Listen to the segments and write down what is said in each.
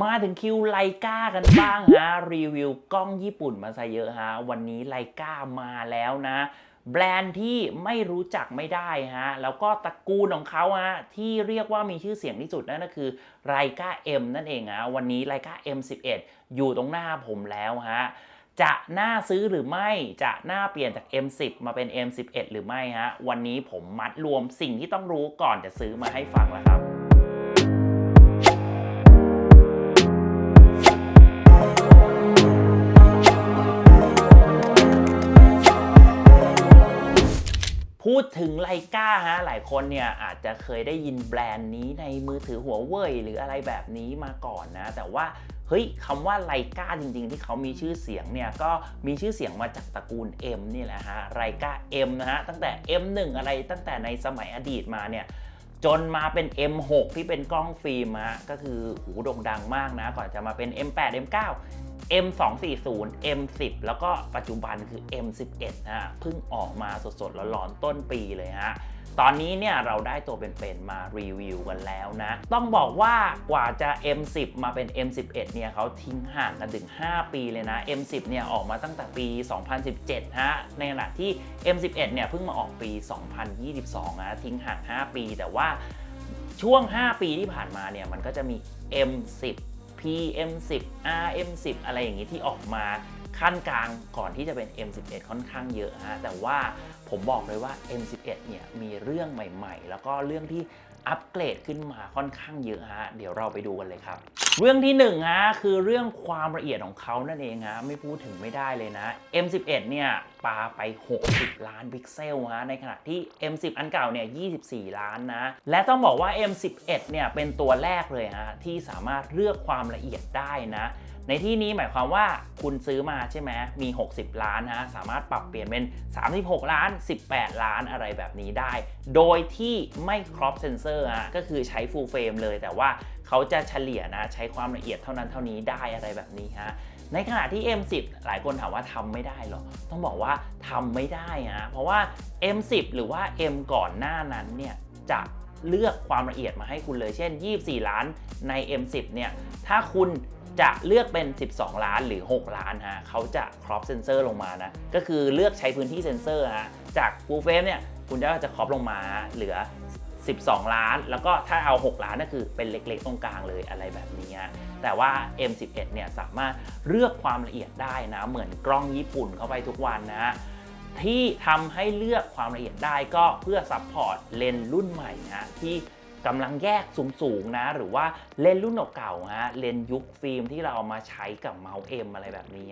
มาถึงคิวไลกากันบ้างฮะรีวิวกล้องญี่ปุ่นมาซะเยอะฮะวันนี้ไลกามาแล้วนะ แบรนด์ที่ไม่รู้จักไม่ได้ฮะแล้วก็ตระกูลของเขาฮะที่เรียกว่ามีชื่อเสียงที่สุดนั่นก็คือไ i กา M นั่นเองฮะวันนี้ไ i กา M11 อยู่ตรงหน้าผมแล้วฮะจะน่าซื้อหรือไม่จะน่าเปลี่ยนจาก M10 มาเป็น M11 หรือไม่ฮะวันนี้ผมมัดรวมสิ่งที่ต้องรู้ก่อนจะซื้อมาให้ฟังแล้วครับ พูดถึงไลกาฮะหลายคนเนี่ยอาจจะเคยได้ยินแบรนด์นี้ในมือถือหัวเว่ยหรืออะไรแบบนี้มาก่อนนะ แต่ว่าเฮ้ยคำว่าไลกาจริง ๆ ที่เขามีชื่อเสียงเนี่ยก็มีชื่อเสียงมาจากตระกูล M นี่แหละฮะไลกา M นะฮะตั้งแต่ M1 อะไรตั้งแต่ในสมัยอดีตมาเนี่ยจนมาเป็น M6 ที่เป็นกล้องฟิล์มฮะก็คือหูโด่งดังมากนะ ก่อนจะมาเป็น M8 M9 M240 M10 แล้วก็ปัจจุบันคือ M11 นะฮะเพิ่งออกมาสดๆร้อนๆต้นปีเลยฮะตอนนี้เนี่ยเราได้ตัวเป็นๆมารีวิวกันแล้วนะ ต้องบอกว่ากว่าจะ M10 มาเป็น M11 เนี่ยเขาทิ้งห่างกันถึง 5 ปีเลยนะ M10 เนี่ยออกมาตั้งแต่ปี 2017 ฮะ ในขณะที่ M11 เนี่ยเพิ่งมาออกปี 2022 นะ ทิ้งห่าง 5 ปี แต่ว่าช่วง 5 ปีที่ผ่านมาเนี่ยมันก็จะมี M10 PM10 RM10 อะไรอย่างนี้ที่ออกมาขั้นกลางก่อนที่จะเป็น M11 ค่อนข้างเยอะฮะแต่ว่าผมบอกเลยว่า M11 เนี่ยมีเรื่องใหม่ ๆ แล้วก็เรื่องที่ อัปเกรดขึ้นมาค่อนข้างเยอะฮะ เดี๋ยวเราไปดูกันเลยครับ เรื่องที่1ฮะคือเรื่องความละเอียดของเขานั่นเองฮะไม่พูดถึงไม่ได้เลยนะ M11 เนี่ยปาไป 60 ล้านพิกเซลฮะในขณะที่ M10 อันเก่าเนี่ย 24 ล้านนะ และต้องบอกว่า M11 เนี่ยเป็นตัวแรกเลยฮะที่สามารถเลือกความละเอียดได้นะ ในที่นี้หมายความว่าคุณซื้อมาใช่ไหมมี 60 ล้านฮะสามารถปรับเปลี่ยนเป็น 36 ล้าน 18 ล้านอะไรแบบนี้ได้ โดยที่ไม่ครอปเซนเซอร์ฮะก็คือใช้ full frame เลย แต่ว่าเขาจะเฉลี่ยนะใช้ความละเอียดเท่านั้นเท่านี้ได้อะไรแบบนี้ฮะในขณะที่ M10 หลายคนถามว่าทำไม่ได้หรอ ต้องบอกว่าทำไม่ได้ฮะเพราะว่า M10 หรือว่า M ก่อนหน้านั้นเนี่ยจะเลือกความละเอียดมาให้คุณเลยเช่น 24 ล้านใน M10 เนี่ยถ้าคุณ จะเลือกเป็น 12 ล้านหรือ 6 ล้านฮะเขาจะครอปเซนเซอร์ลงมานะ ก็คือเลือกใช้พื้นที่เซนเซอร์ฮะจาก full frame เนี่ยคุณจะจะครอปลงมาเหลือ 12 ล้าน แล้วก็ถ้าเอา 6 ล้านก็คือเป็นเล็กๆ ตรงกลางเลยอะไรแบบนี้แต่ว่า M11 เนี่ยสามารถเลือกความละเอียดได้นะ เหมือนกล้องญี่ปุ่นเข้าไปทุกวันนะที่ทำให้เลือกความละเอียดได้ก็เพื่อซัพพอร์ตเลนส์รุ่นใหม่นะที่ กำลังแยกสูงๆนะ หรือว่าเลนรุ่นเก่าๆฮะเลนยุคฟิล์มที่เราเอามาใช้กับเมาส์เอ็มอะไรแบบนี้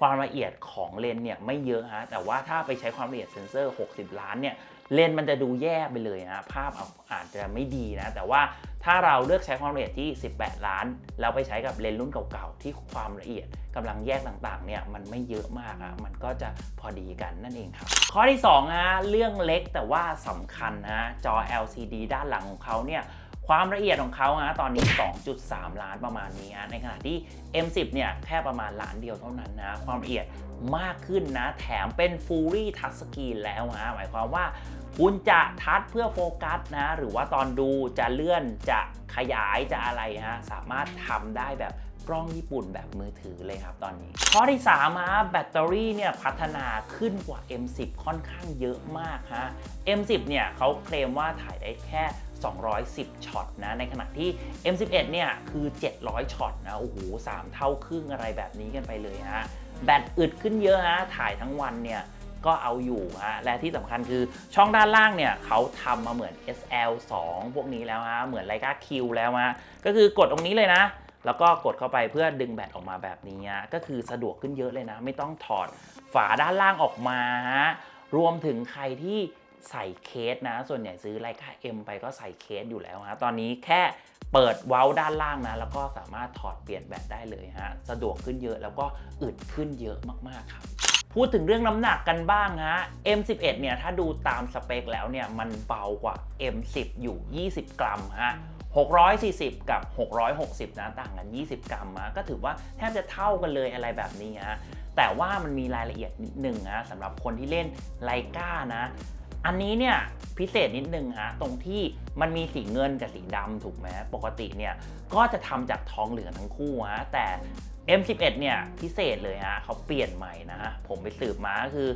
ความละเอียดของเลนส์เนี่ยไม่เยอะฮะแต่ว่าถ้าไปใช้ความละเอียดเซนเซอร์ 60 ล้านเนี่ยเลนส์มันจะดูแย่ไปเลยนะภาพอาจจะไม่ดีนะ แต่ว่าถ้าเราเลือกใช้ความละเอียดที่ 18 ล้านแล้วไปใช้กับเลนส์รุ่นเก่าๆ ที่ความละเอียดกำลังแยกต่างๆ เนี่ยมันไม่เยอะมากอะมันก็จะพอดีกันนั่นเองครับ ข้อที่2ฮะเรื่องเล็กแต่ว่าสำคัญนะจอ LCD ด้านหลังของเขาเนี่ย ความละเอียดของเขาฮะตอนนี้ 2.3 ล้านประมาณนี้ฮะในขณะที่ M10 เนี่ยแค่ประมาณล้านเดียวเท่านั้นนะ ความละเอียดมากขึ้นนะ แถมเป็น Fully Touch Screen แล้วฮะหมายความว่าคุณจะทัชเพื่อโฟกัสนะ หรือว่าตอนดูจะเลื่อนจะขยายจะอะไรฮะสามารถทำได้แบบกล้องญี่ปุ่นแบบมือถือเลยครับตอนนี้ ข้อที่3ฮะแบตเตอรี่เนี่ยพัฒนาขึ้นกว่า M10 ค่อนข้างเยอะมากฮะ M10 เนี่ยเขาเคลมว่าถ่ายได้แค่ 210 ช็อตนะ ในขณะที่ M11 เนี่ย คือ 700 ช็อตนะ โอ้โห 3 เท่าครึ่งอะไรแบบนี้กันไปเลยฮะ แบตอึดขึ้นเยอะฮะ ถ่ายทั้งวันเนี่ย ก็เอาอยู่ฮะ และที่สำคัญคือช่องด้านล่างเนี่ยเขาทำมาเหมือน SL2 พวกนี้แล้วฮะ เหมือนไลกา Q แล้วฮะ ก็คือกดตรงนี้เลยนะแล้วก็กดเข้าไปเพื่อดึงแบตออกมาแบบนี้ฮะก็คือสะดวกขึ้นเยอะเลยนะ ไม่ต้องถอดฝาด้านล่างออกมาฮะรวมถึงใครที่ ใส่เคสนะ ส่วนใหญ่ซื้อไลกา M ไปก็ใส่เคสอยู่แล้วฮะตอนนี้แค่เปิดเว้าด้านล่างนะ แล้วก็สามารถถอดเปลี่ยนแบตได้เลยฮะ สะดวกขึ้นเยอะแล้วก็อึดขึ้นเยอะมากๆครับ พูดถึงเรื่องน้ำหนักกันบ้างฮะ M11 เนี่ย ถ้าดูตามสเปคแล้วเนี่ย มันเบากว่า M10 อยู่ 20 กรัมฮะ640 กับ 660 นะต่างกัน 20 กรัมนะก็ถือว่าแทบจะเท่ากันเลยอะไรแบบนี้ฮะแต่ว่ามันมีรายละเอียดนิดหนึ่งนะสำหรับคนที่เล่นไลกานะ อันนี้เนี่ยพิเศษนิดนึงฮะตรงที่มันมีสีเงินกับสีดำถูกไหมปกติเนี่ยก็จะทำจากทองเหลืองทั้งคู่ฮะแต่ M11 เนี่ยพิเศษเลยฮะเขาเปลี่ยนใหม่นะฮะผมไปสืบมาคือ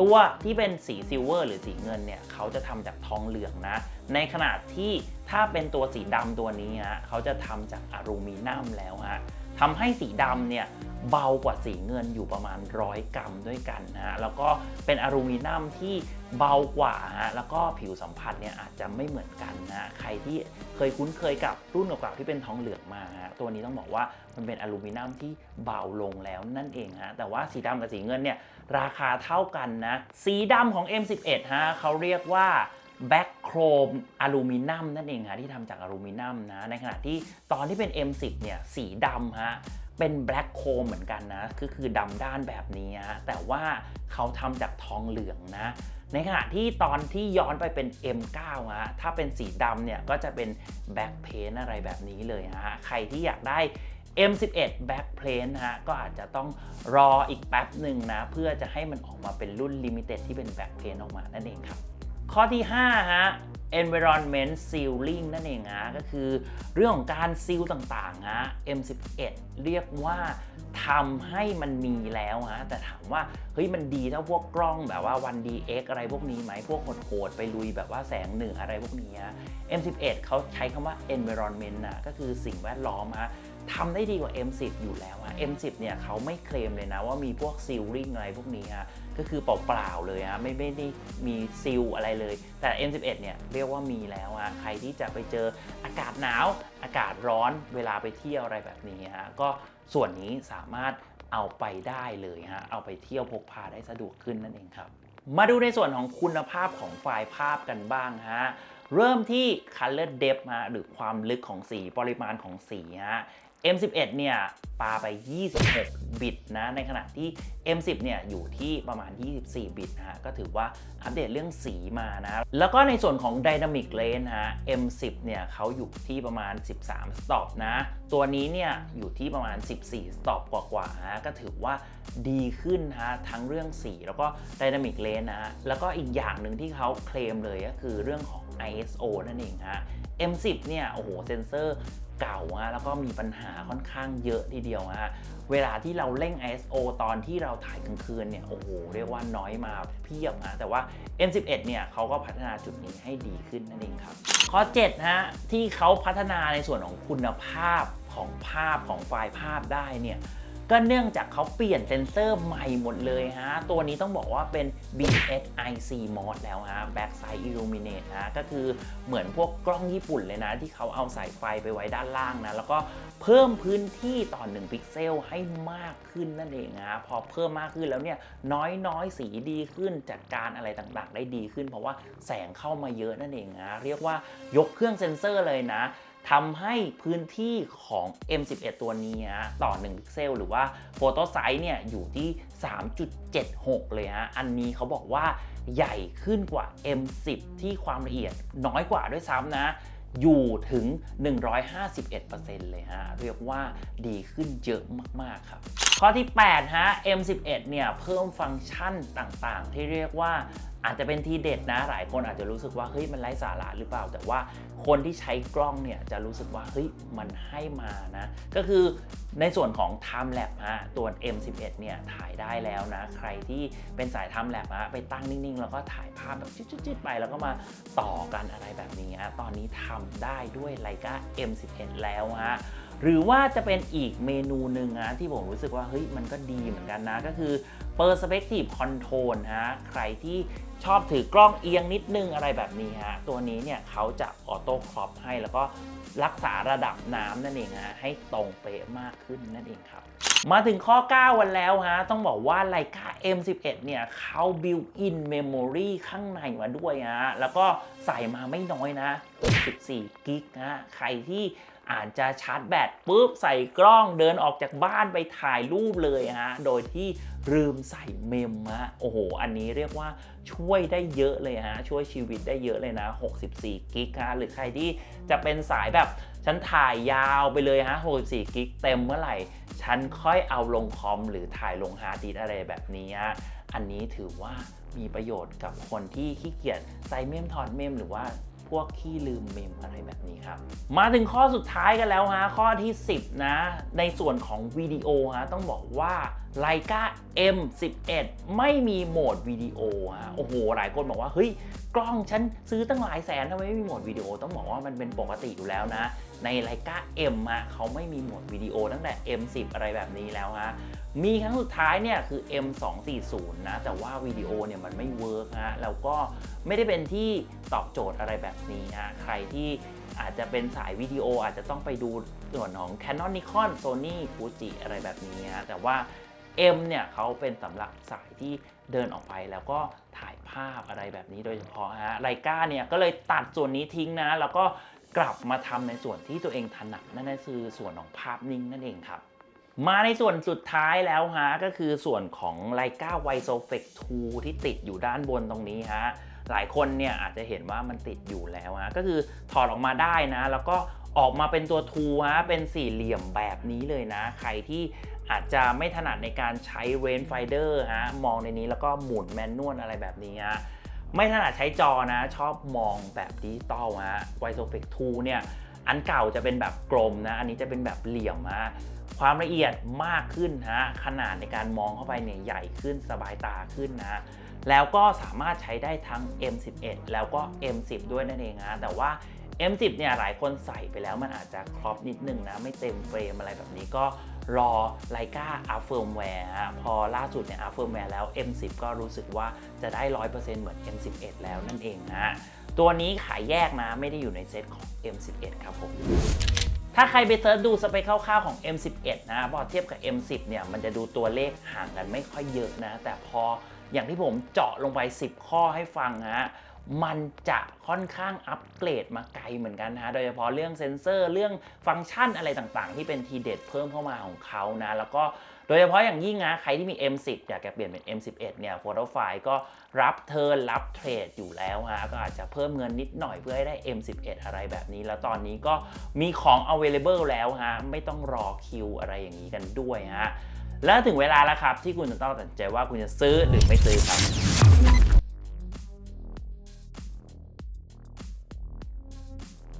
ตัวที่เป็นสีซิลเวอร์หรือสีเงินเนี่ยเขาจะทำจากทองเหลืองนะ ในขณะที่ถ้าเป็นตัวสีดำตัวนี้ฮะเขาจะทำจากอลูมิเนียมแล้วฮะ ทำให้สีดำเนี่ยเบากว่าสีเงินอยู่ประมาณร้อยกรัมด้วยกันนะฮะ แล้วก็เป็นอลูมิเนียมที่เบากว่าฮะ แล้วก็ผิวสัมผัสเนี่ยอาจจะไม่เหมือนกันนะ ใครที่เคยคุ้นเคยกับรุ่นเก่าๆที่เป็นทองเหลืองมาฮะ ตัวนี้ต้องบอกว่ามันเป็นอลูมิเนียมที่เบาลงแล้วนั่นเองฮะ แต่ว่าสีดำกับสีเงินเนี่ยราคาเท่ากันนะ สีดำของ M11 ฮะเขาเรียกว่า แบ็คโครมอลูมิเนียมนั่นเองฮะที่ทำจากอลูมิเนียมนะ ในขณะที่ตอนที่เป็น M10 เนี่ยสีดำฮะเป็นแบล็คโครมเหมือนกันนะก็คือดำด้านแบบนี้ฮะแต่ว่าเขาทำจากทองเหลืองนะ ในขณะที่ตอนที่ย้อนไปเป็น M9 ฮะถ้าเป็นสีดำเนี่ยก็จะเป็นแบ็คเพนอะไรแบบนี้เลยฮะใครที่อยากได้ M11 Back Plane นฮะ ก็อาจจะต้องรออีกแป๊บหนึ่งนะ เพื่อจะให้มันออกมาเป็นรุ่น Limited ที่เป็น Back Plane ออกมานั่นเองครับ ข้อที่ 5 ฮะ environment sealing นั่นเองฮะก็คือเรื่องของการซีลต่างๆฮะ M11 เรียกว่าทำให้มันมีแล้วฮะแต่ถามว่าเฮ้ยมันดีเท่าพวกกล้องแบบว่า 1DX อะไรพวกนี้ไหมพวกโหดๆไปลุยแบบว่าแสงเหนืออะไรพวกนี้ฮะ M11 เขาใช้คำว่า environment นะก็คือสิ่งแวดล้อมฮะทำได้ดีกว่า M10 อยู่แล้วฮะ M10 เนี่ยเขาไม่เคลมเลยนะว่ามีพวกซีลลิ่งอะไรพวกนี้ฮะ ก็คือเปล่าๆเลยฮะไม่ไม่ได้มีซีลอะไรเลย แต่ M11 เนี่ยเรียกว่ามีแล้วฮะใครที่จะไปเจออากาศหนาวอากาศร้อนเวลาไปเที่ยวอะไรแบบนี้ฮะก็ส่วนนี้สามารถเอาไปได้เลยฮะเอาไปเที่ยวพกพาได้สะดวกขึ้นนั่นเองครับมาดูในส่วนของคุณภาพของไฟล์ภาพกันบ้างฮะเริ่มที่ color depth ฮะหรือความลึกของสีปริมาณของสีฮะ M11 เนี่ยปาไป 26 บิตนะ ในขณะที่ M10 เนี่ยอยู่ที่ประมาณ 24 บิตนะฮะ ก็ถือว่าอัปเดตเรื่องสีมานะ แล้วก็ในส่วนของ Dynamic Range ฮะ M10 เนี่ยเขาอยู่ที่ประมาณ 13 stop นะ ตัวนี้เนี่ยอยู่ที่ประมาณ 14 stop กว่าๆฮะ ก็ถือว่าดีขึ้นฮะ ทั้งเรื่องสีแล้วก็ Dynamic Range นะฮะ แล้วก็อีกอย่างหนึ่งที่เขาเคลมเลยก็คือเรื่องของ ISO นั่นเองฮะ M10 เนี่ย โอ้โห เซนเซอร์ เก่าฮะแล้วก็มีปัญหาค่อนข้างเยอะทีเดียวฮะเวลาที่เราเร่ง ISO ตอนที่เราถ่ายกลางคืนเนี่ยโอ้โหเรียกว่าน้อยมาเพียบนะแต่ว่า N11 เนี่ยเขาก็พัฒนาจุดนี้ให้ดีขึ้นนั่นเองครับ ข้อ7ฮะที่เขาพัฒนาในส่วนของคุณภาพของภาพของไฟล์ภาพได้เนี่ย ก็เนื่องจากเขาเปลี่ยนเซนเซอร์ใหม่หมดเลยฮะ ตัวนี้ต้องบอกว่าเป็น BSIC mod แล้วฮะ Backside Illuminate นะก็คือเหมือนพวกกล้องญี่ปุ่นเลยนะ ที่เขาเอาสายไฟไปไว้ด้านล่างนะ แล้วก็เพิ่มพื้นที่ต่อ 1 พิกเซลให้มากขึ้นนั่นเองฮะ พอเพิ่มมากขึ้นแล้วเนี่ยน้อยน้อยสีดีขึ้นจัดการอะไรต่างๆ ได้ดีขึ้น เพราะว่าแสงเข้ามาเยอะนั่นเองฮะเรียกว่ายกเครื่องเซนเซอร์เลยนะ ทำให้พื้นที่ของ M11 ตัวนี้ต่อ 1 พิกเซล หรือว่าโฟโต้ไซส์เนี่ยอยู่ที่ 3.76 เลยฮะ อันนี้เขาบอกว่าใหญ่ขึ้นกว่า M10 ที่ความละเอียดน้อยกว่าด้วยซ้ำนะ อยู่ถึง 151%เลยฮะ เรียกว่าดีขึ้นเยอะมาก ๆ ครับ ข้อที่ 8 ฮะ M11 เนี่ยเพิ่มฟังก์ชันต่างๆ ที่เรียกว่าอาจจะเป็นทีเด็ดนะ หลายคนอาจจะรู้สึกว่าเฮ้ยมันไร้สาระหรือเปล่า แต่ว่าคนที่ใช้กล้องเนี่ยจะรู้สึกว่าเฮ้ยมันให้มานะ ก็คือในส่วนของ Time lap ฮะตัว M11 เนี่ยถ่ายได้แล้วนะ ใครที่เป็นสาย Time lap ฮะไปตั้งนิ่งๆ แล้วก็ถ่ายภาพแบบจิ๊ดๆไป แล้วก็มาต่อกันอะไรแบบนี้ฮะตอนนี้ทำได้ด้วย Leica M11 แล้วฮะ หรือว่าจะเป็นอีกเมนูหนึ่งนะที่ผมรู้สึกว่าเฮ้ยมันก็ดีเหมือนกันนะ ก็คือ Perspective Control ฮะใครที่ชอบถือกล้องเอียงนิดนึงอะไรแบบนี้ฮะตัวนี้เนี่ยเขาจะออโต้ครอปให้แล้วก็รักษาระดับน้ำนั่นเองฮะให้ตรงเป๊ะมากขึ้นนั่นเองครับ มาถึงข้อ 9 วันแล้วฮะ ต้องบอกว่า Leica M11 เนี่ยเขา built-in memory ข้างในมาด้วยฮะ แล้วก็ใส่มาไม่น้อยนะ64กิกฮะใครที่ อาจจะชาร์จแบตปุ๊บใส่กล้องเดินออกจากบ้านไปถ่ายรูปเลยฮะ โดยที่ลืมใส่เมมฮะ โอ้โห อันนี้เรียกว่าช่วยได้เยอะเลยฮะ ช่วยชีวิตได้เยอะเลยนะ 64 กิกฮะ หรือใครที่จะเป็นสายแบบฉันถ่ายยาวไปเลยฮะ 64 กิกเต็มเมื่อไหร่ ฉันค่อยเอาลงคอมหรือถ่ายลงฮาร์ดดิสอะไรแบบนี้ฮะ อันนี้ถือว่ามีประโยชน์กับคนที่ขี้เกียจใส่เมมถอดเมมหรือว่า พวกขี้ลืมเมมอะไรแบบนี้ครับ มาถึงข้อสุดท้ายกันแล้วฮะข้อที่ 10 นะ ในส่วนของวิดีโอฮะต้องบอกว่า l i c a M11 ไม่มีโหมดวิดีโอฮะโอ้โห หลายคนบอกว่าเฮ้ยกล้องฉันซื้อตั้งหลายแสนทำไมไม่มีโหมดวิดีโอต้องบอกว่ามันเป็นปกติอยู่แล้วนะ ใน Leica M อะเขาไม่มีโหมดวิดีโอตั้งแต่ M10 อะไรแบบนี้แล้วฮะ มีครั้งสุดท้ายเนี่ยคือ M240 นะ แต่ว่าวิดีโอเนี่ยมันไม่เวิร์กฮะแล้วก็ไม่ได้เป็นที่ตอบโจทย์อะไรแบบนี้ฮะใครที่อาจจะเป็นสายวิดีโออาจจะต้องไปดูส่วนของ Canon Nikon Sony Fuji อะไรแบบนี้ฮะแต่ว่า M เนี่ยเขาเป็นสำหรับสายที่เดินออกไปแล้วก็ถ่ายภาพอะไรแบบนี้โดยเฉพาะฮะไลกาเนี่ยก็เลยตัดส่วนนี้ทิ้งนะ แล้วก็กลับมาทำในส่วนที่ตัวเองถนัดนั่นก็คือส่วนของภาพนิ่งนั่นเองครับ มาในส่วนสุดท้ายแล้วฮะก็คือส่วนของ Leica w i s o f e c 2ที่ติดอยู่ด้านบนตรงนี้ฮะหลายคนเนี่ยอาจจะเห็นว่ามันติดอยู่แล้วฮะก็คือถอดออกมาได้นะ แล้วก็ออกมาเป็นตัวทูฮะเป็นสี่เหลี่ยมแบบนี้เลยนะ ใครที่อาจจะไม่ถนัดในการใช้ range finder ฮะมองในนี้แล้วก็หมุนแมนนวลอะไรแบบนี้ฮะไม่ถนัดใช้จอนะ ชอบมองแบบดิจิตอลฮะ w i s o f e c 2เนี่ยอันเก่าจะเป็นแบบกลมนะ อันนี้จะเป็นแบบเหลี่ยมฮะ ความละเอียดมากขึ้นฮะขนาดในการมองเข้าไปเนี่ยใหญ่ขึ้นสบายตาขึ้นนะแล้วก็สามารถใช้ได้ทั้ง M11 แล้วก็ M10 ด้วยนั่นเองฮะแต่ว่า M10 เนี่ยหลายคนใส่ไปแล้วมันอาจจะครอปนิดนึงนะ ไม่เต็มเฟรมอะไรแบบนี้ก็รอ Leica Up Firmware ฮะพอล่าสุดเนี่ย Up Firmware แล้ว M10 ก็รู้สึกว่าจะได้ 100%เหมือน M11 แล้วนั่นเองนะ ตัวนี้ขายแยกนะ ไม่ได้อยู่ในเซตของ M11 ครับผม ถ้าใครไปเซิร์ชดูสเปคคร่าวๆของ M11 นะพอเทียบกับ M10 เนี่ยมันจะดูตัวเลขห่างกันไม่ค่อยเยอะนะ แต่พออย่างที่ผมเจาะลงไป 10 ข้อให้ฟังฮะมันจะค่อนข้างอัปเกรดมาไกลเหมือนกันนะ โดยเฉพาะเรื่องเซนเซอร์เรื่องฟังก์ชันอะไรต่างๆ ที่เป็นทีเด็ดเพิ่มเข้ามาของเขานะ แล้วก็ โดยเฉพาะอย่างยิ่งนะใครที่มี M10 อยากจะเปลี่ยนเป็น M11 เนี่ยโฟโต้ไฟล์ก็รับเทิร์นรับเทรดอยู่แล้วฮะก็อาจจะเพิ่มเงินนิดหน่อยเพื่อให้ได้ M11 อะไรแบบนี้ แล้วตอนนี้ก็มีของ available แล้วฮะไม่ต้องรอคิวอะไรอย่างนี้กันด้วยฮะแล้วถึงเวลาแล้วครับที่คุณจะต้องตัดสินใจว่าคุณจะซื้อหรือไม่ซื้อครับ